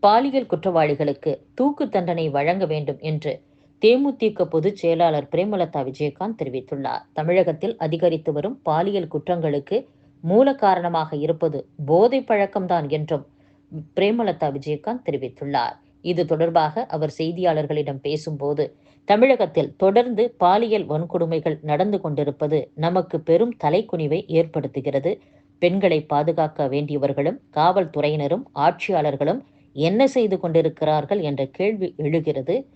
பாலியல் குற்றவாளிகளுக்கு தூக்கு தண்டனை வழங்க வேண்டும் என்று தேமுதிக பொதுச் செயலாளர் பிரேமலதா விஜயகாந்த் தெரிவித்துள்ளார். தமிழகத்தில் அதிகரித்து வரும் பாலியல் குற்றங்களுக்கு மூல காரணமாக இருப்பது போதை பழக்கம்தான் என்றும் பிரேமலதா விஜயகாந்த் தெரிவித்துள்ளார். இது தொடர்பாக அவர் செய்தியாளர்களிடம் பேசும்போது தமிழகத்தில் தொடர்ந்து பாலியல் வன்கொடுமைகள் நடந்து கொண்டிருப்பது நமக்கு பெரும் தலைக்குனிவை ஏற்படுத்துகிறது. பெண்களை பாதுகாக்க வேண்டியவர்களும் காவல்துறையினரும் ஆட்சியாளர்களும் என்ன செய்து கொண்டிருக்கிறார்கள் என்ற கேள்வி எழுகிறது.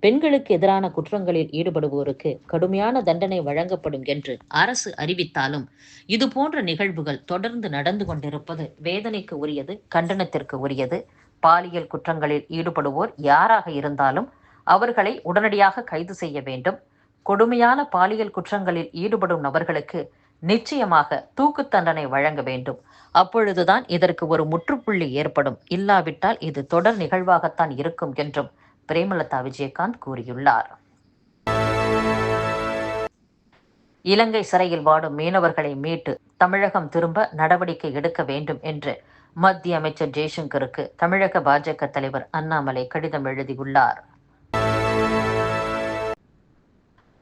பெண்களுக்கு எதிரான குற்றங்களில் ஈடுபடுவோருக்கு கடுமையான தண்டனை வழங்கப்படும் என்று அரசு அறிவித்தாலும் இது போன்ற நிகழ்வுகள் தொடர்ந்து நடந்து கொண்டிருப்பது வேதனைக்கு உரியது கண்டனத்திற்கு உரியது. பாலியல் குற்றங்களில் ஈடுபடுவோர் யாராக இருந்தாலும் அவர்களை உடனடியாக கைது செய்ய வேண்டும். கொடுமையான பாலியல் குற்றங்களில் ஈடுபடும் நபர்களுக்கு நிச்சயமாக தூக்கு தண்டனை வழங்க வேண்டும். அப்பொழுதுதான் இதற்கு ஒரு முற்றுப்புள்ளி ஏற்படும். இல்லாவிட்டால் இது தொடர் நிகழ்வாகத்தான் இருக்கும் என்றும் பிரேமலதா விஜயகாந்த் கூறியுள்ளார். இலங்கை சிறையில் வாடும் மீனவர்களை மீட்டு தமிழகம் திரும்ப நடவடிக்கை எடுக்க வேண்டும் என்று மத்திய அமைச்சர் ஜெய்சங்கருக்கு தமிழக பாஜக தலைவர் அண்ணாமலை கடிதம் எழுதியுள்ளார்.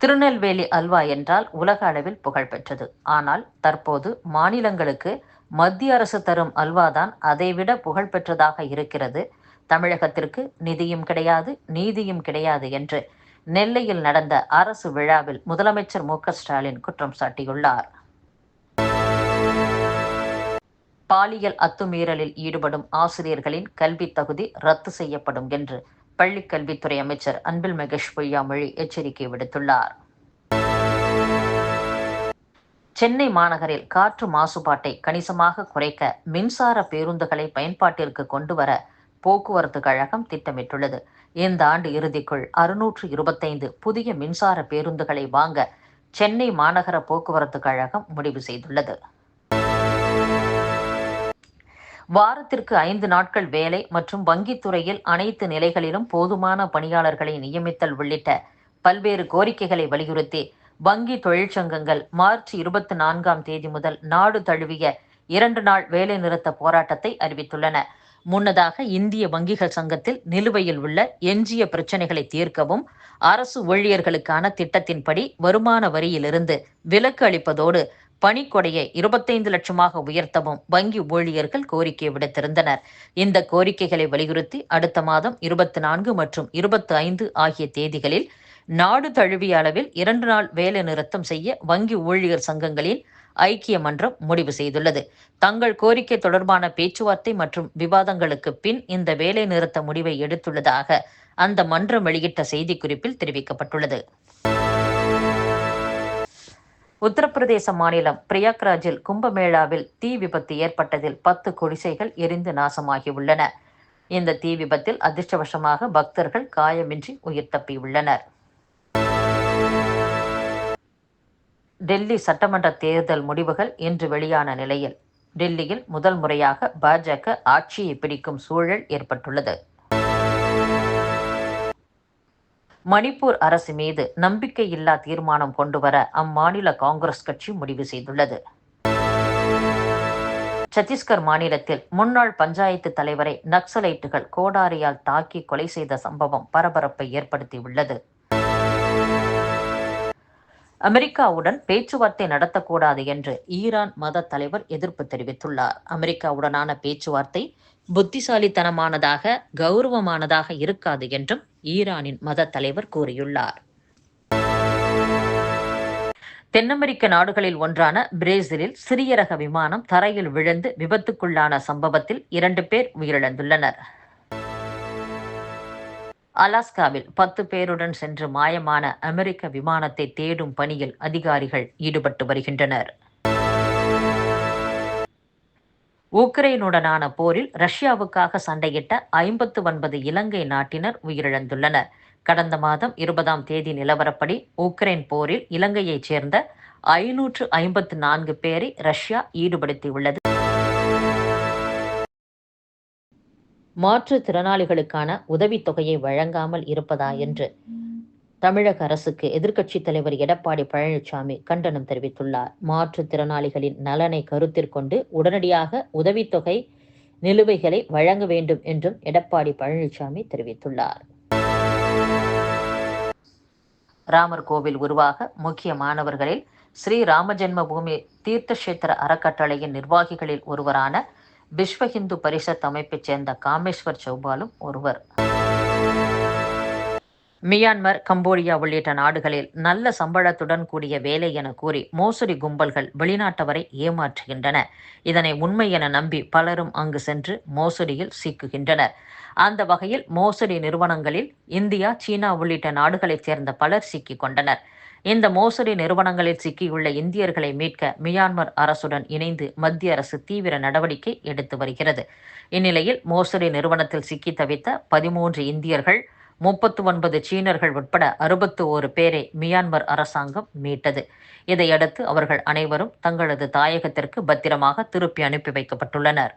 திருநெல்வேலி அல்வா என்றால் உலக அளவில் புகழ்பெற்றது ஆனால் தற்போது மாநிலங்களுக்கு மத்திய அரசு தரும் அல்வாதான் அதைவிட புகழ்பெற்றதாக இருக்கிறது. தமிழகத்திற்கு நிதியும் கிடையாது நீதியும் கிடையாது என்று நெல்லையில் நடந்த அரசு விழாவில் முதலமைச்சர் மு ஸ்டாலின் குற்றம் சாட்டியுள்ளார். பாலியல் அத்துமீறலில் ஈடுபடும் ஆசிரியர்களின் கல்வி தகுதி ரத்து செய்யப்படும் என்று பள்ளிக் கல்வித்துறை அமைச்சர் அன்பில் மகேஷ் பொய்யாமொழி எச்சரிக்கை விடுத்துள்ளார். சென்னை மாநகரில் காற்று மாசுபாட்டை கணிசமாக குறைக்க மின்சார பேருந்துகளை பயன்பாட்டிற்கு கொண்டு வர போக்குவரத்து கழகம் திட்டமிட்டுள்ளது. இந்த ஆண்டு இறுதிக்குள் அறுநூற்று இருபத்தைந்து புதிய மின்சார பேருந்துகளை வாங்க சென்னை மாநகர போக்குவரத்து கழகம் முடிவு செய்துள்ளது. வாரத்திற்கு ஐந்து நாட்கள் வேலை மற்றும் வங்கித்துறையில் அனைத்து நிலைகளிலும் போதுமான பணியாளர்களை நியமித்தல் உள்ளிட்ட பல்வேறு கோரிக்கைகளை வலியுறுத்தி வங்கி தொழிற்சங்கங்கள் மார்ச் இருபத்தி நான்காம் தேதி முதல் நாடு தழுவிய இரண்டு நாள் வேலை நிறுத்த போராட்டத்தை அறிவித்துள்ளன. முன்னதாக இந்திய வங்கிகள் சங்கத்தில் நிலுவையில் உள்ள எஞ்சிய பிரச்சனைகளை தீர்க்கவும் அரசு ஊழியர்களுக்கான திட்டத்தின்படி வருமான வரியிலிருந்து விலக்கு அளிப்பதோடு பணிக்கொடையை இருபத்தைந்து லட்சமாக உயர்த்தவும் வங்கி ஊழியர்கள் கோரிக்கை விடுத்திருந்தனர். இந்த கோரிக்கைகளை வலியுறுத்தி அடுத்த மாதம் இருபத்தி நான்கு மற்றும் இருபத்தி ஐந்து ஆகிய தேதிகளில் நாடு தழுவிய அளவில் இரண்டு நாள் வேலை நிறுத்தம் செய்ய வங்கி ஊழியர் சங்கங்களின் ஐக்கிய மன்றம் முடிவு செய்துள்ளது. தங்கள் கோரிக்கை தொடர்பான பேச்சுவார்த்தை மற்றும் விவாதங்களுக்கு பின் இந்த வேலை நிறுத்த முடிவை எடுத்துள்ளதாக அந்த மன்றம் வெளியிட்ட செய்திக்குறிப்பில் தெரிவிக்கப்பட்டுள்ளது. உத்தரப்பிரதேச மாநிலம் பிரயாக்ராஜில் கும்பமேளாவில் தீ விபத்து ஏற்பட்டதில் பத்து குடிசைகள் எரிந்து நாசமாகியுள்ளன. இந்த தீ விபத்தில் அதிர்ஷ்டவசமாக பக்தர்கள் காயமின்றி உயிர் தப்பியுள்ளனர். டெல்லி சட்டமன்ற தேர்தல் முடிவுகள் இன்று வெளியான நிலையில். டெல்லியில் முதல் முறையாக பாஜக ஆட்சியை பிடிக்கும் சூழல் ஏற்பட்டுள்ளது. மணிப்பூர் அரசு மீது நம்பிக்கையில்லா தீர்மானம் கொண்டுவர அம்மாநில காங்கிரஸ் கட்சி முடிவு செய்துள்ளது. சத்தீஸ்கர் மாநிலத்தில் முன்னாள் பஞ்சாயத்து தலைவரை நக்சலைட்டுகள் கோடாரியால் தாக்கி கொலை செய்த சம்பவம் பரபரப்பை ஏற்படுத்தியுள்ளது. அமெரிக்காவுடன் பேச்சுவார்த்தை நடத்தக்கூடாது என்று ஈரான் மத தலைவர் எதிர்ப்பு தெரிவித்துள்ளார். அமெரிக்காவுடனான பேச்சுவார்த்தை புத்திசாலித்தனமானதாக கௌரவமானதாக இருக்காது என்றும் ஈரானின் மத தலைவர் கூறியுள்ளார். தென்னமெரிக்க நாடுகளில் ஒன்றான பிரேசிலில் சிறிய ரக விமானம் தரையில் விழுந்து விபத்துக்குள்ளான சம்பவத்தில் இரண்டு பேர் உயிரிழந்துள்ளனர். அலாஸ்காவில் பத்து பேருடன் சென்று மாயமான அமெரிக்க விமானத்தை தேடும் பணியில் அதிகாரிகள் ஈடுபட்டு வருகின்றனர். உக்ரைனுடனான போரில் ரஷ்யாவுக்காக சண்டையிட்ட ஐம்பத்து ஒன்பது இலங்கை நாட்டினர் உயிரிழந்துள்ளனர். கடந்த மாதம் இருபதாம் தேதி நிலவரப்படி உக்ரைன் போரில் இலங்கையைச் சேர்ந்த ஐநூற்று ஐம்பத்து நான்கு பேரை ரஷ்யா ஈடுபடுத்தியுள்ளது. மாற்றுத்திறனாளிகளுக்கான உதவித்தொகையை வழங்காமல் இருப்பதா என்று தமிழக அரசுக்கு எதிர்க்கட்சித் தலைவர் எடப்பாடி பழனிசாமி கண்டனம் தெரிவித்துள்ளார். மாற்றுத்திறனாளிகளின் நலனை கருத்தில் கொண்டு உடனடியாக உதவித்தொகை நிலுவைகளை வழங்க வேண்டும் என்றும் எடப்பாடி பழனிசாமி தெரிவித்துள்ளார். ராமர் கோவில் உருவாக முக்கிய மாணவர்களில் ஸ்ரீ ராமஜென்ம பூமி தீர்த்தக்ஷேத்திர அறக்கட்டளையின் நிர்வாகிகளில் ஒருவரான விஸ்வ ஹிந்து பரிஷத் அமைப்பைச் சேர்ந்த காமேஸ்வர் சௌபாலும் ஒருவர். மியான்மர் கம்போடியா உள்ளிட்ட நாடுகளில் நல்ல சம்பளத்துடன் கூடிய வேலை என கூறி மோசடி கும்பல்கள் வெளிநாட்டவரை ஏமாற்றுகின்றன. இதனை உண்மை என நம்பி பலரும் அங்கு சென்று மோசடியில் சிக்குகின்றனர். அந்த வகையில் மோசடி நிறுவனங்களில் இந்தியா சீனா உள்ளிட்ட நாடுகளைச் சேர்ந்த பலர் சிக்கிக் கொண்டனர். இந்த மோசடி நிறுவனங்களில் சிக்கியுள்ள இந்தியர்களை மீட்க மியான்மர் அரசுடன் இணைந்து மத்திய அரசு தீவிர நடவடிக்கை எடுத்து வருகிறது. இந்நிலையில் மோசடி நிறுவனத்தில் சிக்கி தவித்த பதிமூன்று இந்தியர்கள் முப்பத்து ஒன்பது சீனர்கள் உட்பட அறுபத்து ஓரு பேரை மியான்மர் அரசாங்கம் மீட்டது. இதையடுத்து அவர்கள் அனைவரும் தங்களது தாயகத்திற்கு பத்திரமாக திருப்பி அனுப்பி வைக்கப்பட்டுள்ளனர்.